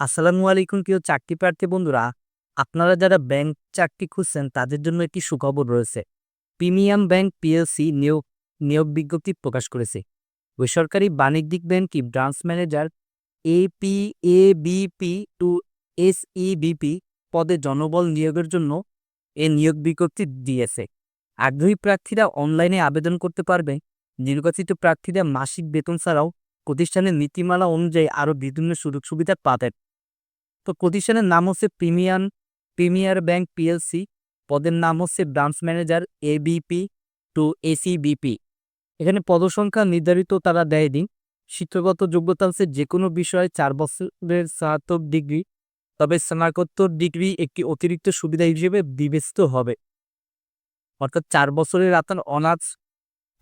আসসালামু আলাইকুম প্রিয় চাকরি প্রার্থী বন্ধুরা। আপনারা যারা ব্যাংক চাকরি খুঁজছেন, তাদের জন্য একটি সুখবর রয়েছে। প্রিমিয়াম ব্যাংক পিএলসি নিয়োগ নিয়োগ বিজ্ঞপ্তি প্রকাশ করেছে। বেসরকারি বাণিজ্যিক ব্যাংকটি branch manager AP A BP to SEBP পদে জনবল নিয়োগের জন্য এ নিয়োগ বিজ্ঞপ্তি দিয়েছে। আগ্রহী প্রার্থীরা অনলাইনে আবেদন করতে পারবে। নির্বাচিত প্রার্থীরা মাসিক বেতন ছাড়াও প্রতিষ্ঠানের নীতিমালা অনুযায়ী আরও বিভিন্ন সুযোগ সুবিধা পাবেন। তো প্রতিষ্ঠানের নাম হচ্ছে প্রিমিয়াম প্রিমিয়ার ব্যাংক পিএলসি পদের নাম হচ্ছে branch manager ABP to ACBP এখানে পদসংখ্যা নির্ধারিত তারা দেয় দেয়নি। শিক্ষাগত যোগ্যতা হচ্ছে যে কোনো বিষয়ে চার বছরের স্নাতক ডিগ্রি, তবে স্নাতকোত্তর ডিগ্রি একটি অতিরিক্ত সুবিধা হিসেবে বিবেচিত হবে। অর্থাৎ চার বছরের আপনার অনার্স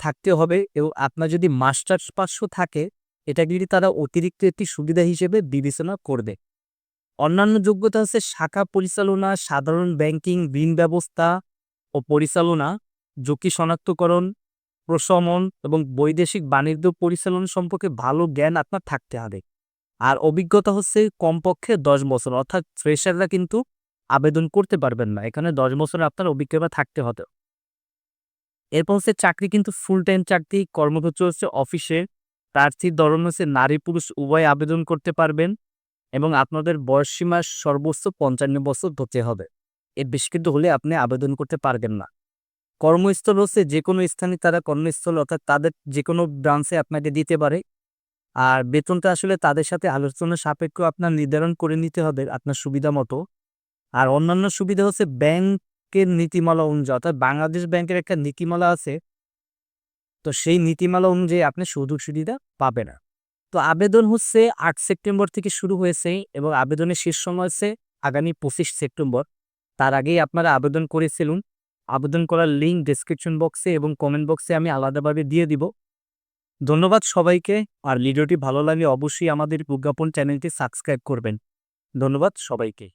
থাকতে হবে এবং আপনার যদি মাস্টার্স পাসও থাকে এটা কিন্তু তারা অতিরিক্ত একটি সুবিধা হিসেবে বিবেচনা করবে। অন্যান্য যোগ্যতা হচ্ছে শাখা পরিচালনা, সাধারণ ব্যাংকিং, ঋণ ব্যবস্থা ও পরিচালনা, ঝুঁকি শনাক্তকরণ, প্রশমন এবং বৈদেশিক বাণিজ্য পরিচালনা সম্পর্কে ভালো জ্ঞান আপনার থাকতে হবে। আর অভিজ্ঞতা হচ্ছে কমপক্ষে দশ বছর, অর্থাৎ ফ্রেশাররা কিন্তু আবেদন করতে পারবেন না, এখানে দশ বছর আপনার অভিজ্ঞতা থাকতে হবে। এরপর হচ্ছে চাকরি কিন্তু ফুল টাইম চাকরি, কর্মক্ষেত্র হচ্ছে অফিসে প্রার্থীর ধরন হচ্ছে নারী পুরুষ উভয় আবেদন করতে পারবেন। এবং আপনাদের বয়সসীমা সর্বোচ্চ পঞ্চান্ন বছর ধরতে হবে। এর বেশি কিন্তু হলে আপনি আবেদন করতে পারবেন না। কর্মস্থল হচ্ছে যে কোনো স্থানে তারা কর্মস্থল অর্থাৎ তাদের যে কোনো ব্রাঞ্চে আপনাকে দিতে পারে। আর বেতনটা আসলে তাদের সাথে আলোচনা সাপেক্ষ আপনার নির্ধারণ করে নিতে হবে আপনার সুবিধা মতো। আর অন্যান্য সুবিধা হচ্ছে ব্যাংকের নীতিমালা অনুযায়ী অর্থাৎ বাংলাদেশ ব্যাংকের একটা নীতিমালা আছে। তো সেই নীতিমালা অনুযায়ী আপনি সুযোগ সুবিধা পাবে না। তো আবেদন হচ্ছে আট সেপ্টেম্বর থেকে শুরু হয়েছে এবং আবেদনের শেষ সময় হচ্ছে আগামী পঁচিশ সেপ্টেম্বর। তার আগেই আপনারা আবেদন করেছিলুন আবেদন করার লিঙ্ক ডিসক্রিপশন বক্সে এবং কমেন্ট বক্সে আমি আলাদাভাবে দিয়ে দিব। ধন্যবাদ সবাইকে। আর ভিডিওটি ভালো লাগলে অবশ্যই আমাদের বিজ্ঞাপন চ্যানেলটি সাবস্ক্রাইব করবেন। ধন্যবাদ সবাইকে।